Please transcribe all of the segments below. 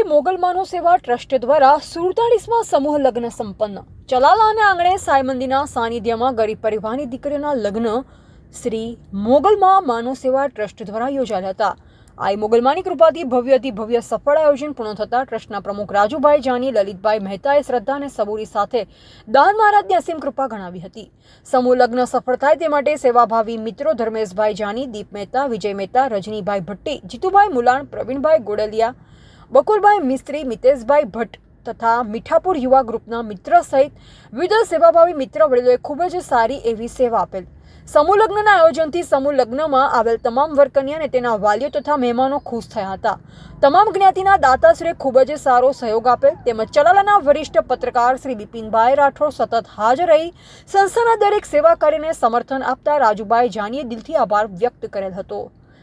શ્રી મોગલ માનવ સેવા ટ્રસ્ટ દ્વારા સુડતાળીસમાં સમૂહ લગ્ન સંપન્ન. ચલાલાના આંગણે સાઈ મંદિરના સાનિધ્યમાં ગરીબ પરિવારની દીકરીના લગ્ન શ્રી મોગલમાં માનવ સેવા ટ્રસ્ટ દ્વારા યોજાયા હતા. આઈ મોગલમાની કૃપાથી ભવ્યથી ભવ્ય સફળ આયોજન પૂર્ણ થતાં ટ્રસ્ટના પ્રમુખ રાજુભાઈ જાની, લલિતભાઈ મહેતાએ શ્રદ્ધા અને સબૂરી સાથે દાન મહારાજની અસીમ કૃપા ગણાવી હતી. સમૂહ લગ્ન સફળ થાય તે માટે સેવાભાવી મિત્રો ધર્મેશભાઈ જાની, દીપ મહેતા, વિજય મહેતા, રજનીભાઈ ભટ્ટી, જીતુભાઈ મુલાણ, પ્રવીણભાઈ ગોડલિયા બકુલભાઈ મિસ્ત્રી મિતેશભાઈ ભટ્ટ તથા મીઠાપુર યુવા ગ્રુપના મિત્ર સહિત વિવિધ સેવાભાવી મિત્ર વડીલોએ ખૂબ જ સારી એવી સેવા આપેલ. સમૂહ લગ્નના આયોજનથી સમૂહ લગ્નમાં આવેલ તમામ વર્કન્યા અને તેના વાલીઓ તથા મહેમાનો ખુશ થયા હતા. તમામ જ્ઞાતિના દાતાશ્રીએ ખૂબ જ સારો સહયોગ આપેલ તેમજ ચલાલાના વરિષ્ઠ પત્રકાર શ્રી બિપિનભાઈ રાઠોડ સતત હાજર રહી સંસ્થાના દરેક સેવા કાર્યને સમર્થન આપતા રાજુભાઈ જાનીએ દિલથી આભાર વ્યક્ત કરેલ હતો.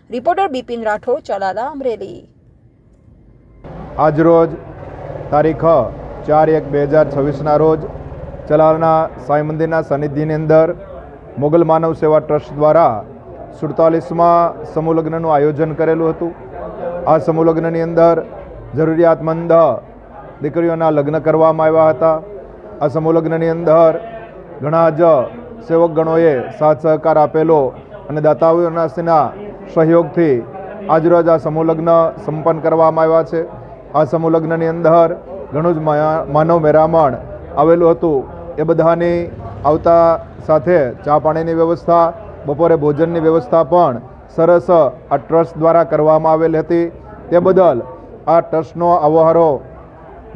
રિપોર્ટર બિપિન રાઠોડ, ચલાલા અમરેલી. આજરોજ તારીખ ચાર એક બે હજાર છવ્વીસના રોજ ચલાલના સાંઈ મંદિરના સાનિધ્યની અંદર મોગલ માનવ સેવા ટ્રસ્ટ દ્વારા સુડતાલીસમાં સમૂહલગ્નનું આયોજન કરેલું હતું. આ સમૂહલગ્નની અંદર જરૂરિયાતમંદ દીકરીઓના લગ્ન કરવામાં આવ્યા હતા. આ સમૂહલગ્નની અંદર ઘણા જ સેવકગણોએ સાથ સહકાર આપેલો અને દાતાઓના સહયોગથી આજરોજ આ સમૂહલગ્ન સંપન્ન કરવામાં આવ્યા છે. આ સમૂહલગ્નની અંદર ઘણું જ માનવ મેરામણ આવેલું હતું. એ બધાની આવતા સાથે ચા પાણીની વ્યવસ્થા, બપોરે ભોજનની વ્યવસ્થા પણ સરસ આ ટ્રસ્ટ દ્વારા કરવામાં આવેલી હતી. તે બદલ આ ટ્રસ્ટનો આવહારો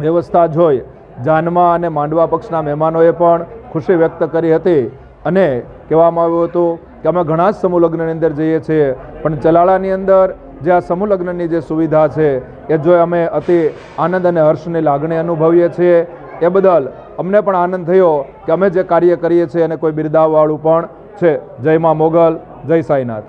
વ્યવસ્થા જોઈ જાનમાં અને માંડવા પક્ષના મહેમાનોએ પણ ખુશી વ્યક્ત કરી હતી અને કહેવામાં આવ્યું હતું કે અમે ઘણા જ સમૂહ લગ્નની અંદર જઈએ છીએ, પણ ચલાળાની અંદર જે આ સમૂહલગ્નની જે સુવિધા છે, એ જોઈ અમે અતિ આનંદ અને હર્ષની લાગણી અનુભવીએ છીએ. એ બદલ અમને પણ આનંદ થયો કે અમે જે કાર્ય કરીએ છીએ એને કોઈ બિરદાવવાળું પણ છે. જય મા મોગલ, જય સાઈનાથ.